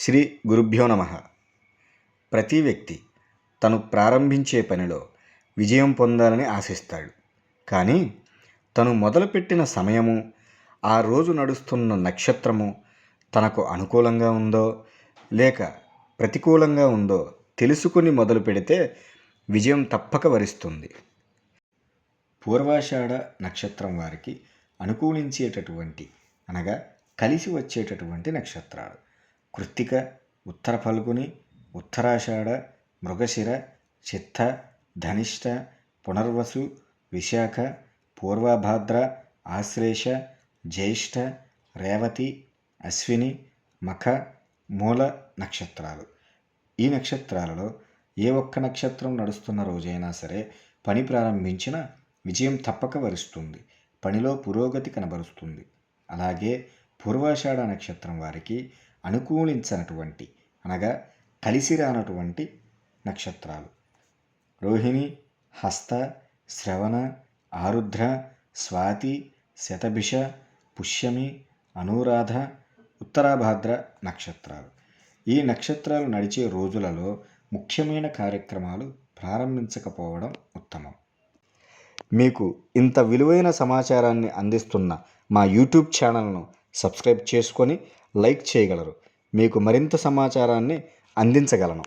శ్రీ గురుభ్యో నమ. ప్రతి వ్యక్తి తను ప్రారంభించే పనిలో విజయం పొందాలని ఆశిస్తాడు. కానీ తను మొదలుపెట్టిన సమయము ఆ రోజు నడుస్తున్న నక్షత్రము తనకు అనుకూలంగా ఉందో లేక ప్రతికూలంగా ఉందో తెలుసుకుని మొదలు పెడితే విజయం తప్పక వరిస్తుంది. పూర్వాషాఢ నక్షత్రం వారికి అనుకూలించేటటువంటి అనగా కలిసి వచ్చేటటువంటి నక్షత్రాలు. కృత్తిక ఉత్తర ఫల్గుని ఉత్తరాషాఢ మృగశిర చిత్త ధనిష్ట పునర్వసు విశాఖ పూర్వభాద్ర ఆశ్లేష జ్యేష్ఠ రేవతి అశ్విని మఖ మూల నక్షత్రాలు. ఈ నక్షత్రాలలో ఏ ఒక్క నక్షత్రం నడుస్తున్న రోజైనా సరే పని ప్రారంభించిన విజయం తప్పక వరిస్తుంది. పనిలో పురోగతి కనబరుస్తుంది. అలాగే పూర్వాషాఢ నక్షత్రం వారికి అనుకూలించినటువంటి అనగా కలిసి రానటువంటి నక్షత్రాలు. రోహిణి హస్త శ్రవణ ఆరుద్ర స్వాతి శతభిష పుష్యమి అనురాధ ఉత్తరాభాద్ర నక్షత్రాలు. ఈ నక్షత్రాలు నడిచే రోజులలో ముఖ్యమైన కార్యక్రమాలు ప్రారంభించకపోవడం ఉత్తమం. మీకు ఇంత విలువైన సమాచారాన్ని అందిస్తున్న మా యూట్యూబ్ ఛానల్ను సబ్స్క్రైబ్ చేసుకొని లైక్ చేయగలరు. మీకు మరింత సమాచారాన్ని అందించగలను.